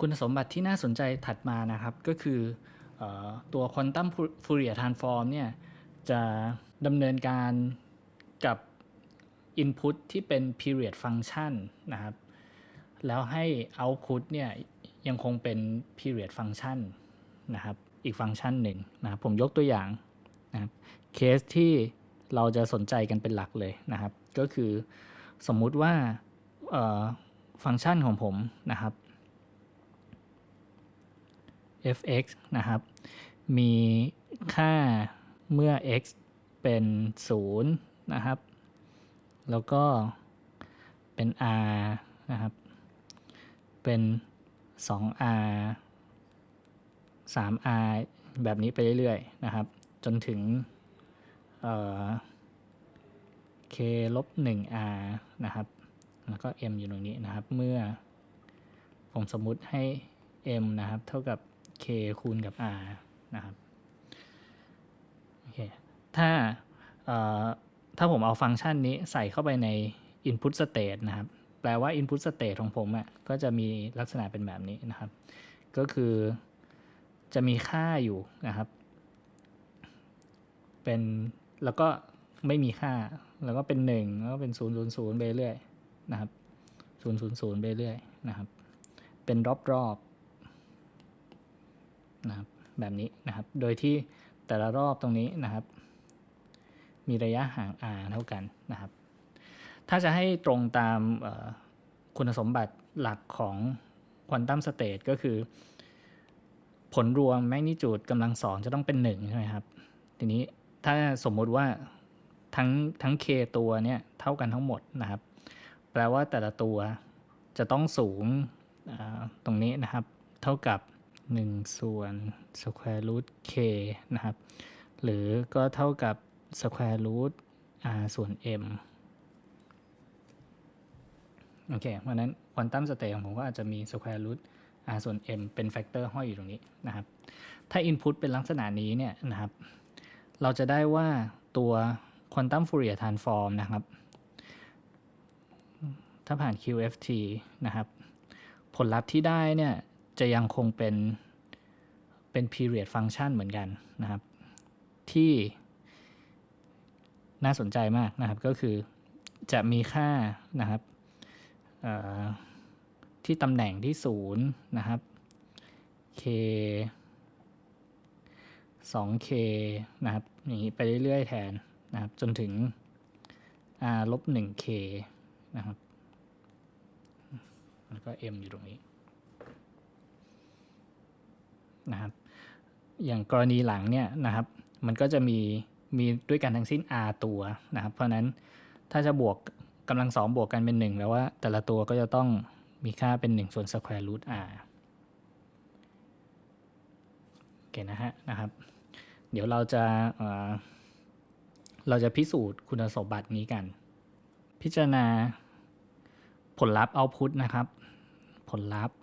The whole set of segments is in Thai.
คุณสมบัติที่น่าสนใจถัดมานะครับ ก็คืออตัว Quantum Fourier Transform เนี่ยจะดำเนินการกับ Input ที่เป็น period function นะครับ แล้วให้ Output เนี่ยยังคงเป็น period function นะครับ อีกฟังก์ชันหนึ่งนะครับผมยกตัวอย่างนะครับเคสที่เราจะสนใจกันเป็นหลักเลยนะครับ ก็คือสมมุติว่าฟังก์ชันของผมนะครับ f(x) นะครับ มีค่าเมื่อ x เป็น 0 นะครับ แล้วก็เป็น r นะครับ เป็น 2r 3r แบบนี้ไปเรื่อยๆ นะครับ จนถึงเอ่อ k ลบ 1r นะครับ แล้วก็ m อยู่ตรงนี้นะครับ เมื่อผมสมมุติให้ m นะครับ เท่ากับ k คูณกับ r นะครับโอเคถ้าถ้าผมเอาฟังก์ชันนี้ใส่เข้าไปใน input state นะครับ แปลว่า input state ของผมอะ่ะก็จะมีลักษณะเป็นแบบนี้นะครับ ก็คือจะมีค่าอยู่นะครับ เป็นแล้วก็ไม่มีค่า แล้วก็เป็น 1 แล้วก็เป็น 0 0 0 ไปเรื่อยนะครับ 0 0 0 ไปเรื่อยนะครับ เป็นรอบๆ นะครับแบบนี้นะครับ โดยที่แต่ละรอบตรงนี้นะครับ มีระยะห่าง r เท่ากันนะครับ ถ้าจะให้ตรงตามคุณสมบัติหลักของควอนตัมสเตทก็คือ ผลรวมแมกนิจูดกำลังสองจะต้องเป็น1ใช่ไหมครับ ทีนี้ถ้าสมมุติว่าทั้งทั้ง k ตัวเนี่ยเท่ากันทั้งหมดนะครับ แปลว่าแต่ละตัวจะต้องสูงตรงนี้นะครับ เท่ากับ 1 ส่วน square root k นะครับ หรือก็เท่ากับ square root r ส่วน m โอเค เพราะนั้นควอนตัมสเตทของผมก็อาจจะมี square root r ส่วน m เป็นแฟกเตอร์ห้อยอยู่ตรงนี้นะครับ ถ้า input เป็นลักษณะนี้เนี่ยนะครับ เราจะได้ว่าตัวควอนตัมฟูเรีย transform นะครับ ถ้าผ่าน QFT นะครับ ผลลัพธ์ที่ได้เนี่ย จะยังคงเป็นเป็น period function เหมือนกันนะครับ ที่น่าสนใจมากนะครับก็คือจะมีค่านะครับที่ตำแหน่งที่0นะครับ k 2k นะครับอย่างนี้ไปเรื่อยๆแทนนะครับจนถึง r ลบ 1k นะครับแล้วก็ m อยู่ตรงนี้ นะครับ อย่างกรณีหลังเนี่ยนะครับ มันก็จะมีมีด้วยกันทั้งสิ้น r ตัวนะครับ เพราะนั้นถ้าจะบวกกำลังสองบวกกันเป็นหนึ่งแปลว่าแต่ละตัวก็จะต้องมีค่าเป็น1ส่วน square root r โอเคนะฮะนะครับ เดี๋ยวเราจะเเราจะพิสูจน์คุณสมบัตินี้กัน พิจารณาผลลัพธ์ output นะครับ ผลลัพธ์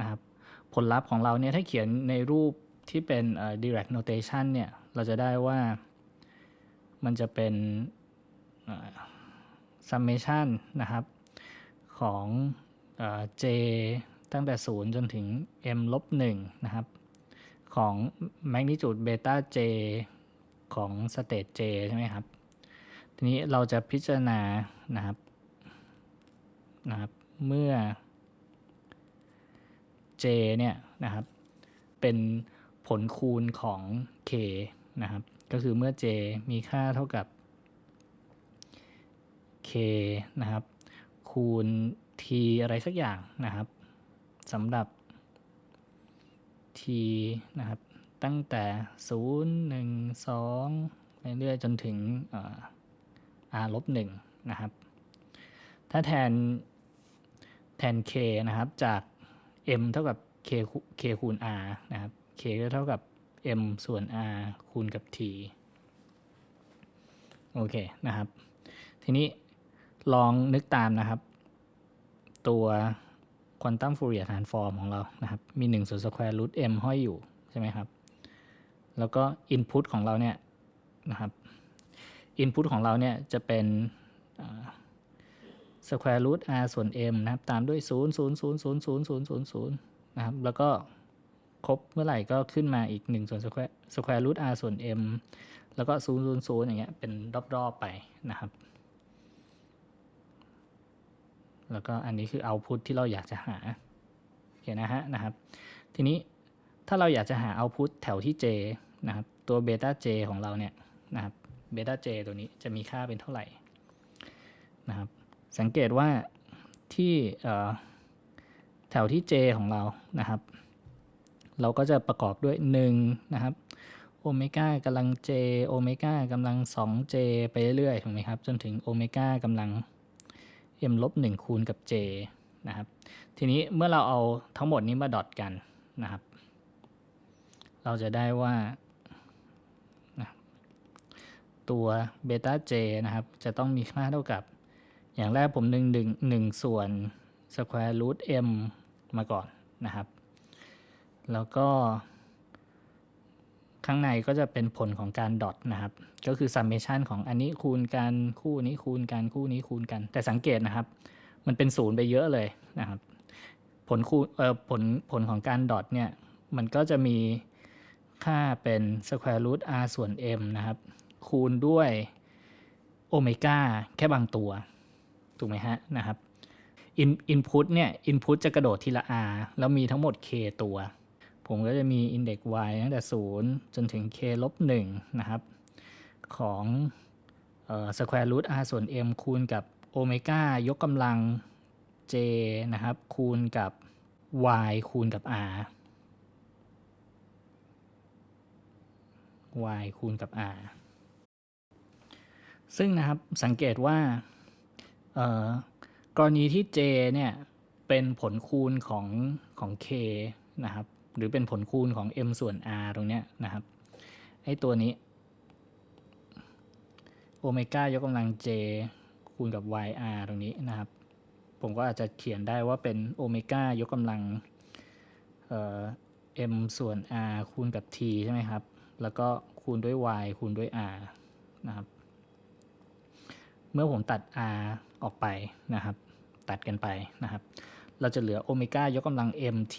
นะครับ ผลลัพธ์ของเราเนี่ยถ้าเขียนในรูปที่เป็น direct notation เนี่ย เราจะได้ว่ามันจะเป็น summation นะครับของ j ตั้งแต่ 0 จนถึง m ลบ1นะครับ ของ magnitude beta j ของ state j ใช่ไหมครับ ทีนี้เราจะพิจารณานะครับนะครับ เมื่อ j เนี่ยนะครับเป็นผลคูณของ k นะครับก็คือเมื่อ j มีค่าเท่ากับ k นะครับคูณ t อะไรสักอย่างนะครับสำหรับ t นะครับตั้งแต่ 0 1 2ไปเรื่อยๆจนถึง r ลบ1นะครับถ้าแทนแทน k นะครับจาก m เท่ากับ k k คูณ r นะครับ k ก็เท่ากับ m ส่วน r คูณกับ t โอเคนะครับ ทีนี้ลองนึกตามนะครับ ตัวควอนตัมฟูเรีย r ฟอร์มของเรานะครับ มี1ส่วนสแควร์รูท m ห้อยอยู่ ใช่ไหมครับ แล้วก็ Input ของเราเนี่ยนะครับ Input ของเราเนี่ยจะเป็น square root r ส่วน m นะครับ ตามด้วย 0 0 0 0 0 0 0 0นะครับ แล้วก็ครบเมื่อไหร่ก็ขึ้นมาอีก1ส่วน square square root r ส่วน m แล้วก็ 0 0 0 อย่างเงี้ย เป็นรอบ ๆ ไปนะครับ แล้วก็อันนี้คือ output ที่เราอยากจะหาโอเคนะฮะนะครับ ทีนี้ถ้าเราอยากจะหา output แถวที่ j นะครับ ตัว beta j ของเราเนี่ยนะครับ beta j ตัวนี้จะมีค่าเป็นเท่าไหร่นะครับ สังเกตว่าที่แถวที่ j ของเรานะครับ เราก็จะประกอบด้วย 1 นะครับโอเมก้ากำลัง j โอเมก้ากำลัง 2j ไปเรื่อยๆถูกไหมครับ จนถึงโอเมก้ากำลัง m ลบ1คูณกับ j นะครับ ทีนี้เมื่อเราเอาทั้งหมดนี้มาดอทกันนะครับ เราจะได้ว่าตัวเบต้า j นะครับ จะต้องมีค่าเท่ากับ อย่างแรกผมหนึ่งหนึ่งหนึ่งส่วน square root m มาก่อนนะครับ แล้วก็ ข้างในก็จะเป็นผลของการดอทนะครับ ก็คือ summation ของอันนี้คูณกันคู่นี้คูณกันคู่นี้คูณกัน แต่สังเกตนะครับ มันเป็นศูนย์ไปเยอะเลยนะครับ ผลคูณเอ่อผลผลของการดอทเนี่ย มันก็จะมีค่าเป็น square root r ส่วน m นะครับ คูณด้วยโอเมก้าแค่บางตัว ถูกไหมฮะนะครับ in input เนี่ย input จะกระโดดทีละ r แล้วมีทั้งหมด k ตัว ผมก็จะมี index y ตั้งแต่ 0 จนถึง k ลบ1นะครับ ของเอ่อ square root r ส่วน m คูณกับโอเมก้ายกกำลัง j นะครับ คูณกับ y คูณกับ r y คูณกับ r ซึ่งนะครับสังเกตว่า กรณีที่ j เนี่ยเป็นผลคูณของของ k นะครับ หรือเป็นผลคูณของ m ส่วน r ตรงเนี้ยนะครับไอตัวนี้โอเมก้ายกกำลัง j คูณกับ yr ตรงนี้นะครับ ผมก็อาจจะเขียนได้ว่าเป็นโอเมก้ายกกำลังเอ่อ m ส่วน r คูณกับ t ใช่ไหมครับ แล้วก็คูณด้วย y คูณด้วย r นะครับ เมื่อผมตัด r ออกไปนะครับ ตัดกันไปนะครับ เราจะเหลือโอเมก้ายกกำลัง mt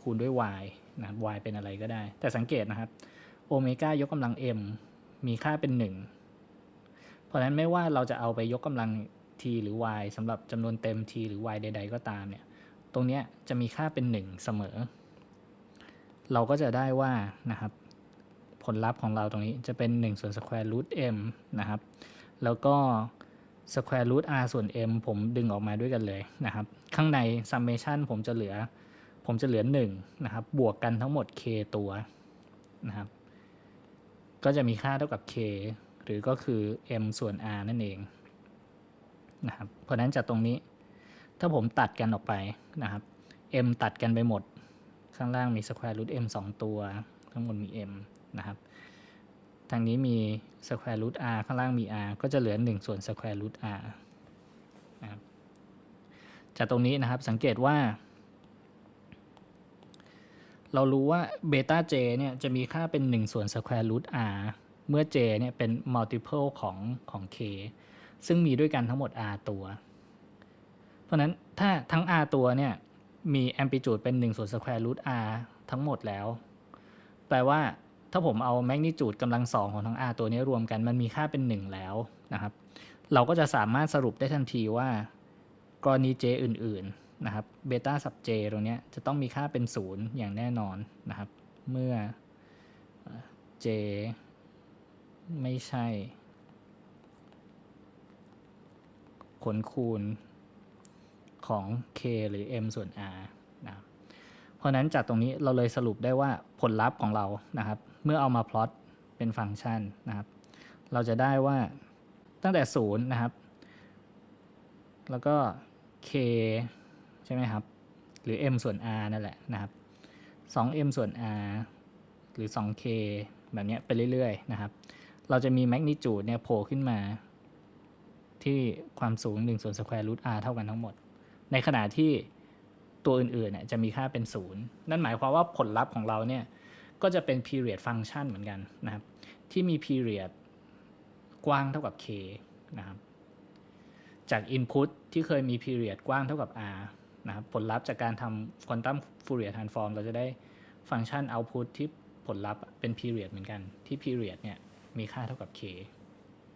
คูณด้วย y นะ y เป็นอะไรก็ได้ แต่สังเกตนะครับโอเมก้ายกกำลัง m มีค่าเป็น 1 เพราะนั้นไม่ว่าเราจะเอาไปยกกำลัง t หรือ y สำหรับจำนวนเต็ม t หรือ y ใด ๆ ก็ตามเนี่ย ตรงนี้จะมีค่าเป็น 1 เสมอ เราก็จะได้ว่านะครับ ผลลัพธ์ของเราตรงนี้จะเป็น1ส่วน square root m นะครับ แล้วก็ square root r ส่วน m ผมดึงออกมาด้วยกันเลยนะครับ ข้างใน summation ผมจะเหลือ ผมจะเหลือ 1 นะครับ บวกกันทั้งหมด k ตัวนะครับ ก็จะมีค่าเท่ากับ k หรือก็คือ m ส่วน r นั่นเองนะครับเพราะฉะนั้นจากตรงนี้ ถ้าผมตัดกันออกไปนะครับ m ตัดกันไปหมด ข้างล่างมี square root m 2 ตัว ข้างบนมี m นะครับ ทางนี้มี square root r ข้างล่างมี r ก็จะเหลือ 1 ส่วน square root r นะครับจากตรงนี้นะครับสังเกตว่า เรารู้ว่าเบต้า j เนี่ยจะมีค่าเป็น 1 ส่วน square root r เมื่อ j เนี่ยเป็น multiple ของของ k ซึ่งมีด้วยกันทั้งหมด r ตัว เพราะนั้นถ้าทั้ง r ตัวเนี่ยมี amplitude เป็น 1 ส่วน square root r ทั้งหมดแล้ว แปลว่า ถ้าผมเอา magnitude กำลังสองของทั้ง r ตัวนี้รวมกันมันมีค่าเป็น 1 แล้วนะครับ เราก็จะสามารถสรุปได้ทันทีว่า กรณี j อื่น ๆ นะครับเบต้า sub j ตรงนี้จะต้องมีค่าเป็น 0 อย่างแน่นอนนะครับ เมื่อ j ไม่ใช่ ผลคูณของ k หรือ m ส่วน r นะครับเพราะฉะนั้นจากตรงนี้เราเลยสรุปได้ว่าผลลัพธ์ของเรานะครับ เมื่อเอามาพลอตเป็นฟังก์ชันนะครับ เราจะได้ว่าตั้งแต่ 0 นะครับ แล้วก็ k ใช่ไหมครับ หรือ m ส่วน r นั่นแหละนะครับ 2m ส่วน r หรือ 2k แบบนี้ไปเรื่อยๆ นะครับ เราจะมีแมกนิจูดเนี่ยโผล่ขึ้นมา ที่ความสูง1ส่วน square root r เท่ากันทั้งหมด ในขณะที่ตัวอื่นๆเนี่ยจะมีค่าเป็น 0 นั่นหมายความว่าผลลัพธ์ของเราเนี่ย ก็จะเป็น period function เหมือนกันนะครับ ที่มี period กว้างเท่ากับ k นะครับจาก Input ที่เคยมี period กว้างเท่ากับ r นะครับผลลัพธ์จากการทำ quantum Fourier transform เราจะได้ฟังก์ชัน output ที่ผลลัพธ์เป็น period เหมือนกันที่ period เนี่ยมีค่าเท่ากับ k